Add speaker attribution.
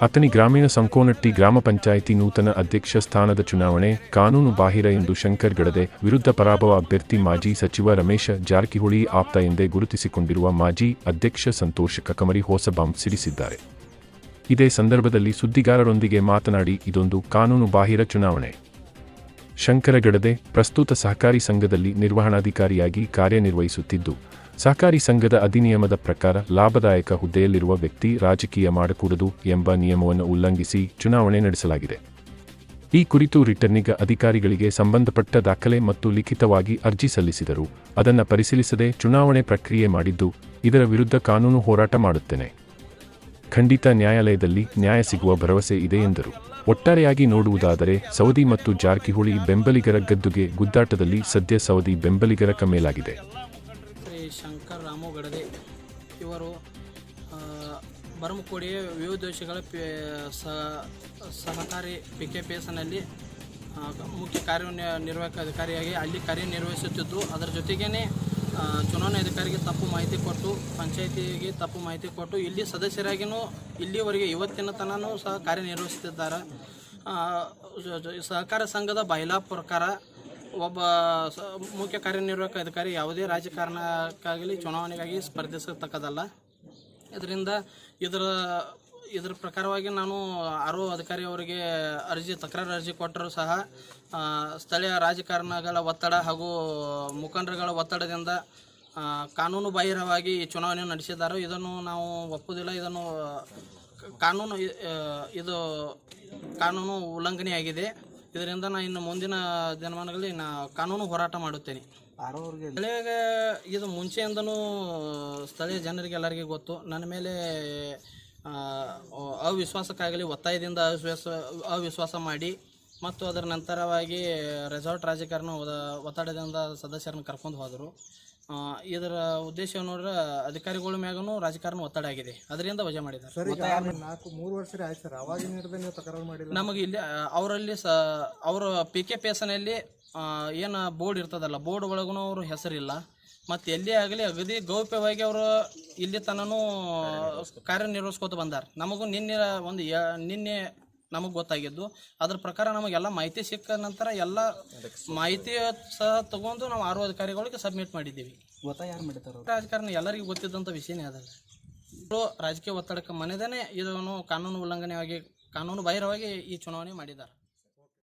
Speaker 1: ಅತನಿ ಗ್ರಾಮೀಣ ಸಂಕೋನಟ್ಟಿ ಗ್ರಾಮ ಪಂಚಾಯಿತಿ ನೂತನ ಅಧ್ಯಕ್ಷ ಸ್ಥಾನದ ಚುನಾವಣೆ, ಕಾನೂನು ಬಾಹಿರ ಎಂದು ಶಂಕರ್ ಗಡದೆ ವಿರುದ್ಧ ಪರಾಭವ ಅಭ್ಯರ್ಥಿ ಮಾಜಿ ಸಚಿವ ರಮೇಶ ಜಾರಕಿಹೊಳಿ ಆಪ್ತ ಎಂದೇ ಗುರುತಿಸಿಕೊಂಡಿರುವ ಮಾಜಿ ಅಧ್ಯಕ್ಷ ಸಂತೋಷ ಕಕಮರಿ ಹೊಸಬಾಂಬ್ ಸಿಡಿಸಿದ್ದಾರೆ. ಇದೇ ಸಂದರ್ಭದಲ್ಲಿ ಸುದ್ದಿಗಾರರೊಂದಿಗೆ ಮಾತನಾಡಿ ಇದೊಂದು ಕಾನೂನು ಬಾಹಿರ ಚುನಾವಣೆ. ಶಂಕರಗಡದೆ ಪ್ರಸ್ತುತ ಸಹಕಾರಿ ಸಂಘದಲ್ಲಿ ನಿರ್ವಹಣಾಧಿಕಾರಿಯಾಗಿ ಕಾರ್ಯನಿರ್ವಹಿಸುತ್ತಿದ್ದು ಸಹಕಾರಿ ಸಂಘದ ಅಧಿನಿಯಮದ ಪ್ರಕಾರ ಲಾಭದಾಯಕ ಹುದ್ದೆಯಲ್ಲಿರುವ ವ್ಯಕ್ತಿ ರಾಜಕೀಯ ಮಾಡಕೂಡದು ಎಂಬ ನಿಯಮವನ್ನು ಉಲ್ಲಂಘಿಸಿ ಚುನಾವಣೆ ನಡೆಸಲಾಗಿದೆ. ಈ ಕುರಿತು ರಿಟರ್ನಿಂಗ್ ಅಧಿಕಾರಿಗಳಿಗೆ ಸಂಬಂಧಪಟ್ಟ ದಾಖಲೆ ಮತ್ತು ಲಿಖಿತವಾಗಿ ಅರ್ಜಿ ಸಲ್ಲಿಸಿದರು. ಅದನ್ನು ಪರಿಶೀಲಿಸದೆ ಚುನಾವಣೆ ಪ್ರಕ್ರಿಯೆ ಮಾಡಿದ್ದು ಇದರ ವಿರುದ್ಧ ಕಾನೂನು ಹೋರಾಟ ಮಾಡುತ್ತೇನೆ. ಖಂಡಿತ ನ್ಯಾಯಾಲಯದಲ್ಲಿ ನ್ಯಾಯ ಸಿಗುವ ಭರವಸೆ ಇದೆ ಎಂದರು. ಒಟ್ಟಾರೆಯಾಗಿ ನೋಡುವುದಾದರೆ ಸೌದಿ ಮತ್ತು ಜಾರಕಿಹೊಳಿ ಬೆಂಬಲಿಗರ ಗದ್ದುಗೆ ಗುದ್ದಾಟದಲ್ಲಿ ಸದ್ಯ ಸೌದಿ ಬೆಂಬಲಿಗರ ಕಮ್ಮೇಲಾಗಿದೆ.
Speaker 2: ಶಂಕರ್ ರಾಮು ಗಡದೆ. ಇವರು ಬರಮಕೋಡಿಯ ವಿವಿಧ ದೇಶಗಳ ಪಿ ಸಹಕಾರಿ ಪಿ ಕೆ ಪಿ ಎಸ್ನಲ್ಲಿ ಮುಖ್ಯ ಕಾರ್ಯನಿರ್ವಾಹಕ ಅಧಿಕಾರಿಯಾಗಿ ಅಲ್ಲಿ ಕಾರ್ಯನಿರ್ವಹಿಸುತ್ತಿದ್ದು, ಅದರ ಜೊತೆಗೇ ಚುನಾವಣಾ ಅಧಿಕಾರಿಗೆ ತಪ್ಪು ಮಾಹಿತಿ ಕೊಟ್ಟು, ಪಂಚಾಯಿತಿಗೆ ತಪ್ಪು ಮಾಹಿತಿ ಕೊಟ್ಟು, ಇಲ್ಲಿ ಸದಸ್ಯರಾಗಿಯೂ ಇಲ್ಲಿವರೆಗೆ ಇವತ್ತಿನ ತನೂ ಸಹ ಕಾರ್ಯನಿರ್ವಹಿಸುತ್ತಿದ್ದಾರೆ. ಸಹಕಾರ ಸಂಘದ ಬೈಲಾ ಪ್ರಕಾರ ಒಬ್ಬ ಮುಖ್ಯ ಕಾರ್ಯನಿರ್ವಾಹಕ ಅಧಿಕಾರಿ ಯಾವುದೇ ರಾಜಕಾರಣಕ್ಕಾಗಲಿ, ಚುನಾವಣೆಗಾಗಿ ಸ್ಪರ್ಧಿಸತಕ್ಕದಲ್ಲ ಇದರಿಂದ ಇದರ ಇದರ ಪ್ರಕಾರವಾಗಿ ನಾನು ಆರೋ ಅಧಿಕಾರಿ ಅವರಿಗೆ ಅರ್ಜಿ, ತಕರಾರು ಅರ್ಜಿ ಕೊಟ್ಟರೂ ಸಹ ಸ್ಥಳೀಯ ರಾಜಕಾರಣಗಳ ಒತ್ತಡ ಹಾಗೂ ಮುಖಂಡರುಗಳ ಒತ್ತಡದಿಂದ ಕಾನೂನು ಬಾಹಿರವಾಗಿ ಈ ಚುನಾವಣೆ ನಡೆಸಿದ್ದಾರೆ. ಇದನ್ನು ನಾವು ಒಪ್ಪುವುದಿಲ್ಲ ಇದನ್ನು ಕಾನೂನು ಇದು ಕಾನೂನು ಉಲ್ಲಂಘನೆಯಾಗಿದೆ. ಇದರಿಂದ ನಾನು ಇನ್ನು ಮುಂದಿನ ದಿನಮಾನಗಳಲ್ಲಿ ನಾ ಕಾನೂನು ಹೋರಾಟ ಮಾಡುತ್ತೇನೆ. ಸ್ಥಳೀಯ ಇದು ಮುಂಚೆಯಿಂದನೂ ಸ್ಥಳೀಯ ಜನರಿಗೆ ಎಲ್ಲರಿಗೆ ಗೊತ್ತು. ನನ್ನ ಮೇಲೆ ಅವಿಶ್ವಾಸಕ್ಕಾಗಲಿ ಒತ್ತಾಯದಿಂದ ಅವಿಶ್ವಾಸ ಅವಿಶ್ವಾಸ ಮಾಡಿ ಮತ್ತು ಅದರ ನಂತರವಾಗಿ ರೆಸಾರ್ಟ್ ರಾಜಕಾರಣ ಒತ್ತಡದಿಂದ ಸದಸ್ಯರನ್ನು ಕರ್ಕೊಂಡು ಹೋದರು. ಇದರ ಉದ್ದೇಶ ನೋಡ್ರೆ ಅಧಿಕಾರಿಗಳ ಮ್ಯಾಗೂ ರಾಜಕಾರಣ ಒತ್ತಡ ಆಗಿದೆ. ಅದರಿಂದ ವಜಾ ಮಾಡಿದ್ದಾರೆ
Speaker 3: ಸರ್ ಈಗ ನಾಲ್ಕು ಮೂರು ವರ್ಷ ಆಯ್ತು ಸರ್. ಅವಾಗಿನ ತಕರಾರು ಮಾಡಿಲ್ಲ.
Speaker 2: ನಮಗೆ ಇಲ್ಲಿ ಅವರಲ್ಲಿ ಸ ಅವರ ಪಿ ಕೆ ಪಿ ಎಸ್ನಲ್ಲಿ ಏನು ಬೋರ್ಡ್ ಇರ್ತದಲ್ಲ ಬೋರ್ಡ್ ಒಳಗೂ ಅವರು ಹೆಸರಿಲ್ಲ. ಮತ್ತು ಎಲ್ಲಿ ಆಗಲಿ ಅಗದಿ ಗೌಪ್ಯವಾಗಿ ಅವರು ಇಲ್ಲಿ ತನೂ ಕಾರ್ಯನಿರ್ವಹಿಸ್ಕೋತ ಬಂದಾರ. ನಮಗೂ ನಿನ್ನೆ ಒಂದು ಯ- ನಿನ್ನೆ ನಮಗೆ ಗೊತ್ತಾಗಿದ್ದು. ಅದ್ರ ಪ್ರಕಾರ ನಮಗೆಲ್ಲ ಮಾಹಿತಿ ಸಿಕ್ಕ ನಂತರ ಎಲ್ಲ ಮಾಹಿತಿ ಸಹ ತಗೊಂಡು ನಾವು ಆರು ಅಧಿಕಾರಿಗಳಿಗೆ ಸಬ್ಮಿಟ್ ಮಾಡಿದ್ದೀವಿ. ರಾಜಕಾರಣ ಎಲ್ಲರಿಗೂ ಗೊತ್ತಿದ್ದಂಥ ವಿಷಯನೇ ಅದಲ್ಲ. ರಾಜಕೀಯ ಒತ್ತಡಕ್ಕೆ ಮನೆದೇನೆ ಇದನ್ನು ಕಾನೂನು ಉಲ್ಲಂಘನೆಯಾಗಿ ಕಾನೂನು ಬಾಹಿರವಾಗಿ ಈ ಚುನಾವಣೆ ಮಾಡಿದ್ದಾರೆ.